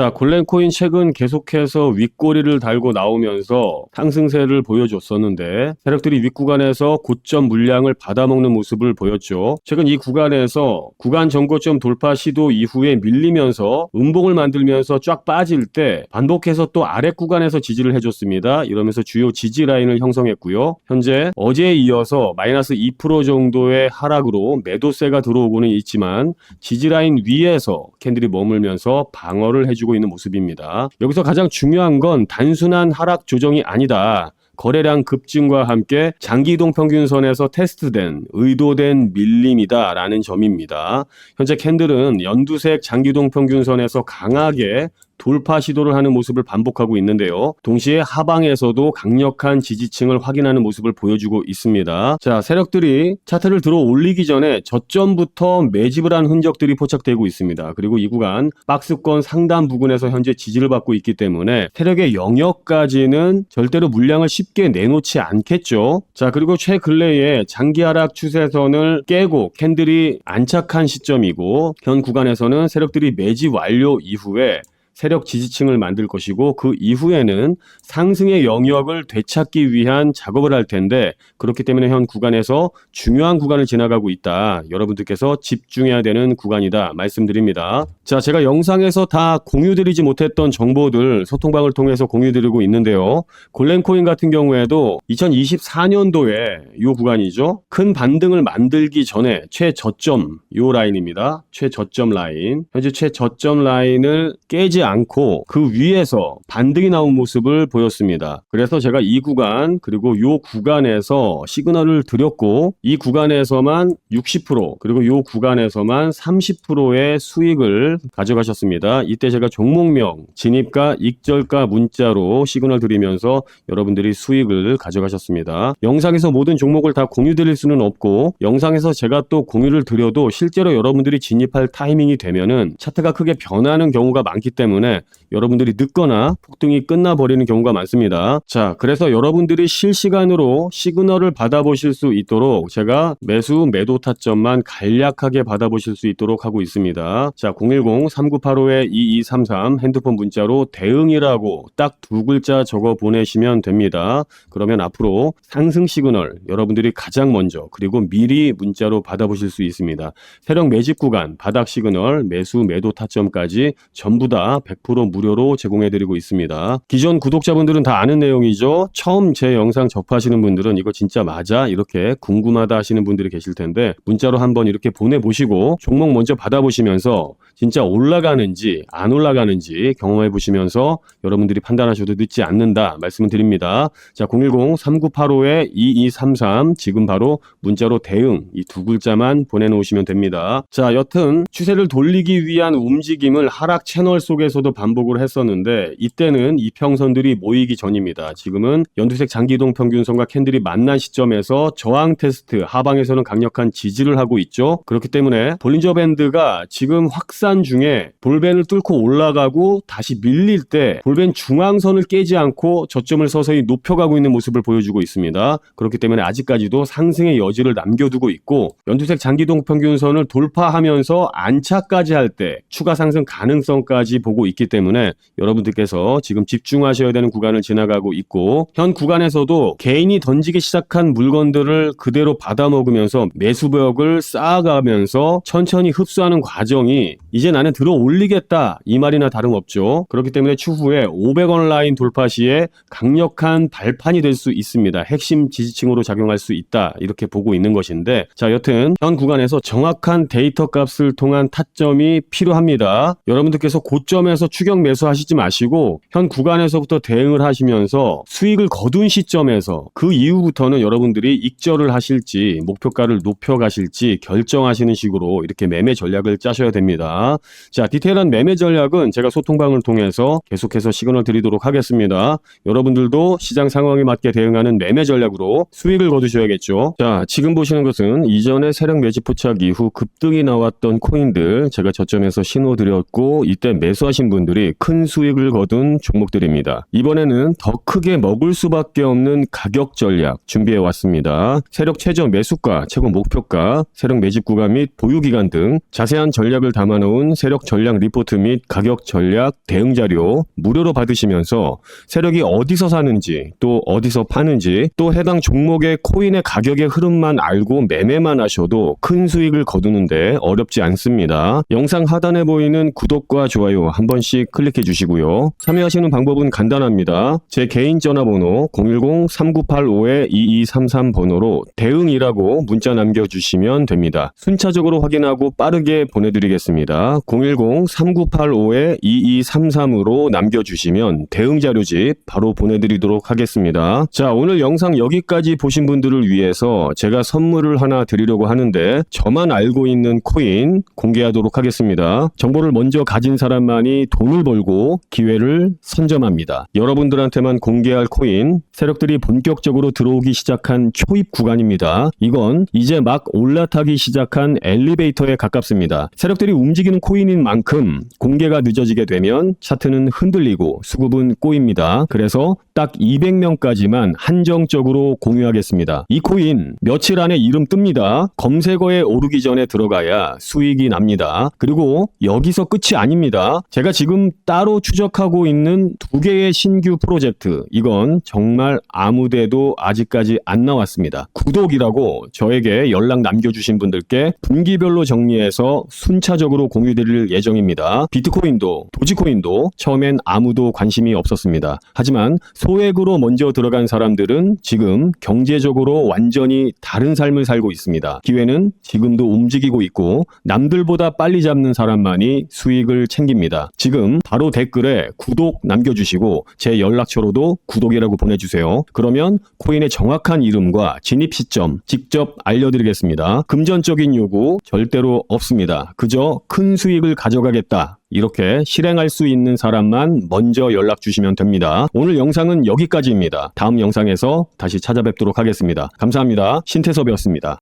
자, 골렌코인 최근 계속해서 윗꼬리를 달고 나오면서 상승세를 보여줬었는데 세력들이 윗구간에서 고점 물량을 받아먹는 모습을 보였죠. 최근 이 구간에서 구간 전고점 돌파 시도 이후에 밀리면서 음봉을 만들면서 쫙 빠질 때 반복해서 또 아래 구간에서 지지를 해줬습니다. 이러면서 주요 지지 라인을 형성했고요. 현재 어제에 이어서 마이너스 2% 정도의 하락으로 매도세가 들어오고는 있지만 지지 라인 위에서 캔들이 머물면서 방어를 해주고 있는 모습입니다. 여기서 가장 중요한 건 단순한 하락 조정이 아니다. 거래량 급증과 함께 장기 이동 평균선에서 테스트된 의도된 밀림이다라는 점입니다. 현재 캔들은 연두색 장기 이동 평균선에서 강하게 돌파 시도를 하는 모습을 반복하고 있는데요. 동시에 하방에서도 강력한 지지층을 확인하는 모습을 보여주고 있습니다. 자, 세력들이 차트를 들어 올리기 전에 저점부터 매집을 한 흔적들이 포착되고 있습니다. 그리고 이 구간 박스권 상단 부근에서 현재 지지를 받고 있기 때문에 세력의 영역까지는 절대로 물량을 쉽게 내놓지 않겠죠. 자, 그리고 최근래에 장기 하락 추세선을 깨고 캔들이 안착한 시점이고 현 구간에서는 세력들이 매집 완료 이후에 세력 지지층을 만들 것이고 그 이후에는 상승의 영역을 되찾기 위한 작업을 할 텐데 그렇기 때문에 현 구간에서 중요한 구간을 지나가고 있다. 여러분들께서 집중해야 되는 구간이다. 말씀드립니다. 자, 제가 영상에서 다 공유드리지 못했던 정보들 소통방을 통해서 공유드리고 있는데요. 골렌코인 같은 경우에도 2024년도에 이 구간이죠. 큰 반등을 만들기 전에 최저점 이 라인입니다. 최저점 라인. 현재 최저점 라인을 깨지 않고 그 위에서 반등이 나온 모습을 보였습니다. 그래서 제가 이 구간 그리고 이 구간에서 시그널을 드렸고 이 구간에서만 60% 그리고 이 구간에서만 30%의 수익을 가져가셨습니다. 이때 제가 종목명 진입가 익절가 문자로 시그널 드리면서 여러분들이 수익을 가져가셨습니다. 영상에서 모든 종목을 다 공유 드릴 수는 없고 영상에서 제가 또 공유를 드려도 실제로 여러분들이 진입할 타이밍이 되면은 차트가 크게 변하는 경우가 많기 때문에 때문에 여러분들이 늦거나 폭등이 끝나버리는 경우가 많습니다. 자, 그래서 여러분들이 실시간으로 시그널을 받아보실 수 있도록 제가 매수 매도 타점만 간략하게 받아보실 수 있도록 하고 있습니다. 자, 010-3985-2233 핸드폰 문자로 대응이라고 딱 두 글자 적어 보내시면 됩니다. 그러면 앞으로 상승 시그널 여러분들이 가장 먼저 그리고 미리 문자로 받아보실 수 있습니다. 세력 매집 구간, 바닥 시그널, 매수 매도 타점까지 전부 다 100% 무료로 제공해드리고 있습니다. 기존 구독자분들은 다 아는 내용이죠. 처음 제 영상 접하시는 분들은 이거 진짜 맞아? 이렇게 궁금하다 하시는 분들이 계실 텐데 문자로 한번 이렇게 보내보시고 종목 먼저 받아보시면서 진짜 올라가는지 안 올라가는지 경험해 보시면서 여러분들이 판단하셔도 늦지 않는다 말씀을 드립니다. 자, 010-3985-2233 지금 바로 문자로 대응 이 두 글자만 보내놓으시면 됩니다. 자, 여튼 추세를 돌리기 위한 움직임을 하락 채널 속에서도 반복을 했었는데 이때는 이평선들이 모이기 전입니다. 지금은 연두색 장기이동 평균선과 캔들이 만난 시점에서 저항 테스트 하방에서는 강력한 지지를 하고 있죠. 그렇기 때문에 볼린저 밴드가 지금 확산 중에 볼벤을 뚫고 올라가고 다시 밀릴 때 볼벤 중앙선을 깨지 않고 저점을 서서히 높여가고 있는 모습을 보여주고 있습니다. 그렇기 때문에 아직까지도 상승의 여지를 남겨두고 있고 연두색 장기동 평균선을 돌파하면서 안착까지 할 때 추가 상승 가능성까지 보고 있기 때문에 여러분들께서 지금 집중하셔야 되는 구간을 지나가고 있고 현 구간에서도 개인이 던지기 시작한 물건들을 그대로 받아 먹으면서 매수벽을 쌓아가면서 천천히 흡수하는 과정이 이제 나는 들어 올리겠다 이 말이나 다름없죠. 그렇기 때문에 추후에 500원 라인 돌파 시에 강력한 발판이 될 수 있습니다. 핵심 지지층으로 작용할 수 있다 이렇게 보고 있는 것인데 자 여튼 현 구간에서 정확한 데이터 값을 통한 타점이 필요합니다. 여러분들께서 고점에서 추격 매 수하시지 마시고 현 구간에서부터 대응을 하시면서 수익을 거둔 시점에서 그 이후부터는 여러분들이 익절을 하실지 목표가를 높여 가실지 결정하시는 식으로 이렇게 매매 전략을 짜셔야 됩니다. 자, 디테일한 매매 전략은 제가 소통방을 통해서 계속해서 시그널 드리도록 하겠습니다. 여러분들도 시장 상황에 맞게 대응하는 매매 전략으로 수익을 거두셔야겠죠. 자, 지금 보시는 것은 이전에 세력 매집 포착 이후 급등이 나왔던 코인들 제가 저점에서 신호 드렸고 이때 매수하신 분들이 큰 수익을 거둔 종목들입니다. 이번에는 더 크게 먹을 수밖에 없는 가격 전략 준비해 왔습니다. 세력 최저 매수가, 최고 목표가, 세력 매집 구간 및 보유 기간 등 자세한 전략을 담아놓은 세력 전략 리포트 및 가격 전략 대응 자료 무료로 받으시면서 세력이 어디서 사는지 또 어디서 파는지 또 해당 종목의 코인의 가격의 흐름만 알고 매매만 하셔도 큰 수익을 거두는데 어렵지 않습니다. 영상 하단에 보이는 구독과 좋아요 한 번씩 클릭해 주시고요. 참여하시는 방법은 간단합니다. 제 개인 전화번호 010-3985-2233 번호로 대응이라고 문자 남겨주시면 됩니다. 순차적으로 확인하고 빠르게 보내드리겠습니다. 010-3985-2233으로 남겨주시면 대응 자료집 바로 보내드리도록 하겠습니다. 자, 오늘 영상 여기까지 보신 분들을 위해서 제가 선물을 하나 드리려고 하는데 저만 알고 있는 코인 공개하도록 하겠습니다. 정보를 먼저 가진 사람만이 돈을 벌고 기회를 선점합니다. 여러분들한테만 공개할 코인 세력들이 본격적으로 들어오기 시작한 초입 구간입니다. 이건 이제 막 올라타기 시작한 엘리베이터에 가깝습니다. 세력들이 움직이는 코인인 만큼 공개가 늦어지게 되면 차트는 흔들리고 수급은 꼬입니다. 그래서 딱 200명까지만 한정적으로 공유하겠습니다. 이 코인 며칠 안에 이름 뜹니다. 검색어에 오르기 전에 들어가야 수익이 납니다. 그리고 여기서 끝이 아닙니다. 제가 지금 따로 추적하고 있는 두 개의 신규 프로젝트 이건 정말 아무데도 아직까지 안 나왔습니다. 구독이라고 저에게 연락 남겨주신 분들께 분기별로 정리해서 순차적으로 공유드릴 예정입니다. 비트코인도 도지코인도 처음엔 아무도 관심이 없었습니다. 하지만 소액으로 먼저 들어간 사람들은 지금 경제적으로 완전히 다른 삶을 살고 있습니다. 기회는 지금도 움직이고 있고 남들보다 빨리 잡는 사람만이 수익을 챙깁니다. 지금 바로 댓글에 구독 남겨주시고 제 연락처로도 구독이라고 보내주세요. 그러면 코인의 정확한 이름과 진입 시점 직접 알려드리겠습니다. 금전적인 요구 절대로 없습니다. 그저 큰 수익을 가져가겠다. 이렇게 실행할 수 있는 사람만 먼저 연락 주시면 됩니다. 오늘 영상은 여기까지입니다. 다음 영상에서 다시 찾아뵙도록 하겠습니다. 감사합니다. 신태섭이었습니다.